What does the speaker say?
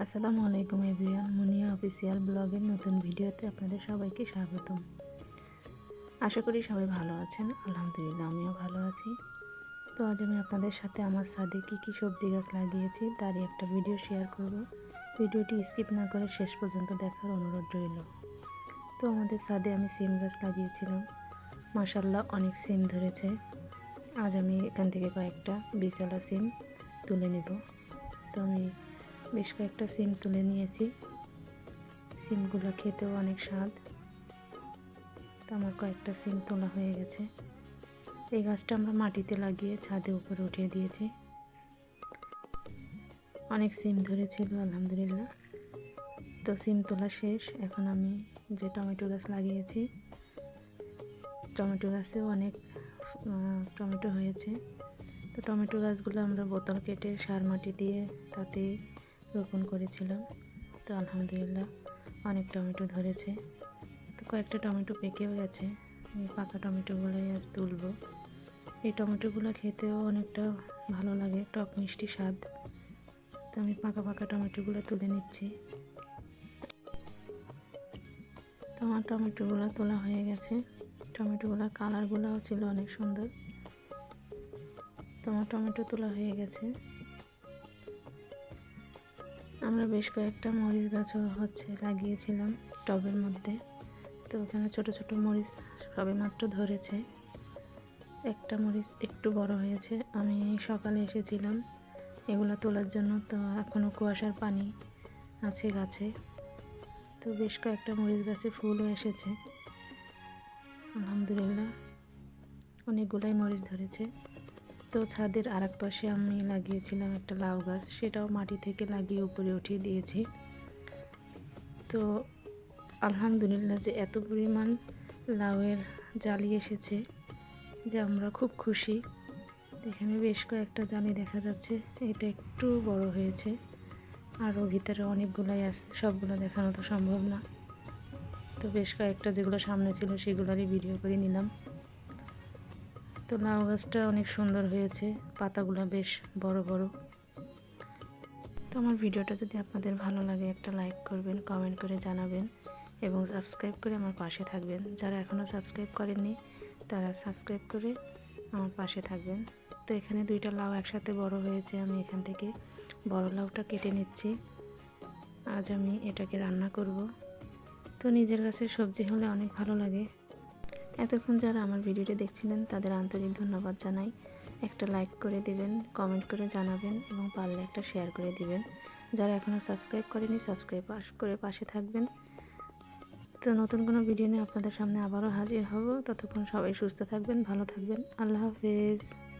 আসসালামু আলাইকুম এভরিওয়ান, মুনিয়া অফিসিয়াল ব্লগের নতুন ভিডিওতে আপনাদের সবাইকে স্বাগতম। আশা করি সবাই ভালো আছেন, আলহামদুলিল্লাহ আমিও ভালো আছি। তো আজ আমি আপনাদের সাথে আমার ছাদে কী কী সবজি গাছ লাগিয়েছি তারই একটা ভিডিও শেয়ার করব। ভিডিওটি স্কিপ না করে শেষ পর্যন্ত দেখার অনুরোধ রইল। তো আমাদের ছাদে আমি সিম গাছ লাগিয়েছিলাম। মাসাল্লাহ অনেক সিম ধরেছে। আজ আমি এখান থেকে কয়েকটা বিচলা সিম তুলে নেব। তো আমি বেশ কয়েকটা সিম তুলে নিয়েছি। সিমগুলো খেতেও অনেক স্বাদ। তো আমার কয়েকটা সিম তোলা হয়ে গেছে। এই গাছটা আমরা মাটিতে লাগিয়ে ছাদে উপরে উঠিয়ে দিয়েছি। অনেক সিম ধরেছিল, আলহামদুলিল্লাহ। তো সিম তোলা শেষ। এখন আমি যে টমেটো গাছ লাগিয়েছি, টমেটো গাছেও অনেক টমেটো হয়েছে। তো টমেটো গাছগুলো আমরা বোতল কেটে সার মাটি দিয়ে তাতে রোপণ করেছিলাম। তো আলহামদুলিল্লাহ অনেক টমেটো ধরেছে। তো কয়েকটা টমেটো পেকেও গেছে। এই পাকা টমেটোগুলোই আজ তুলব। এই টমেটোগুলো খেতেও অনেকটা ভালো লাগে, টক মিষ্টি স্বাদ। তো আমি পাকা পাকা টমেটোগুলো তুলে নিচ্ছি। তো আমার টমেটোগুলো তোলা হয়ে গেছে। টমেটোগুলোর কালারগুলোও ছিল অনেক সুন্দর। তোমার টমেটো তোলা হয়ে গেছে। আমরা বেশ কয়েকটা মরিচ গাছও হচ্ছে লাগিয়েছিলাম টবের মধ্যে। তো ওখানে ছোট ছোট মরিচ সবে মাত্র ধরেছে। একটা মরিচ একটু বড় হয়েছে। আমি সকালে এসেছিলাম এগুলো তোলার জন্য, তো এখনও কুয়াশার পানি আছে গাছে। তো বেশ কয়েকটা মরিচ গাছে ফুলও এসেছে। আলহামদুলিল্লাহ, অনেকগুলাই মরিচ ধরেছে। তো ছাদের আর এক পাশে আমি লাগিয়েছিলাম একটা লাউ গাছ, সেটাও মাটি থেকে লাগিয়ে উপরে উঠিয়ে দিয়েছি। তো আলহামদুলিল্লাহ যে এত পরিমাণ লাউয়ের জালি এসেছে যে আমরা খুব খুশি। এখানে বেশ কয়েকটা জালি দেখা যাচ্ছে, এটা একটু বড় হয়েছে আরও ভিতরে অনেকগুলাই আছে, সবগুলো দেখানো তো সম্ভব না। তো বেশ কয়েকটা যেগুলো সামনে ছিল সেগুলোরই ভিডিও করে নিলাম। তো লাউ গাছটা অনেক সুন্দর হয়েছে, পাতাগুলো বেশ বড় বড়। তো আমার ভিডিওটা যদি আপনাদের ভালো লাগে, একটা লাইক করবেন, কমেন্ট করে জানাবেন এবং সাবস্ক্রাইব করে আমার পাশে থাকবেন। যারা এখনও সাবস্ক্রাইব করেননি, তারা সাবস্ক্রাইব করে আমার পাশে থাকবেন। তো এখানে দুইটা লাউ একসাথে বড় হয়েছে, আমি এখান থেকে বড় লাউটা কেটে নিচ্ছি। আজ আমি এটাকে রান্না করব। তো নিজের কাছে সবজি হলে অনেক ভালো লাগে। এতক্ষণ যারা আমার ভিডিওটি দেখছিলেন, তাদের আন্তরিক ধন্যবাদ জানাই। একটা লাইক করে দিবেন কমেন্ট করে জানাবেন এবং পারলে একটা শেয়ার করে দিবেন। যারা এখনও সাবস্ক্রাইব করেনি সাবস্ক্রাইব করে পাশে থাকবেন। তো নতুন কোনো ভিডিও নিয়ে আপনাদের সামনে আবারও হাজির হব। ততক্ষণ সবাই সুস্থ থাকবেন, ভালো থাকবেন। আল্লাহ হাফেজ।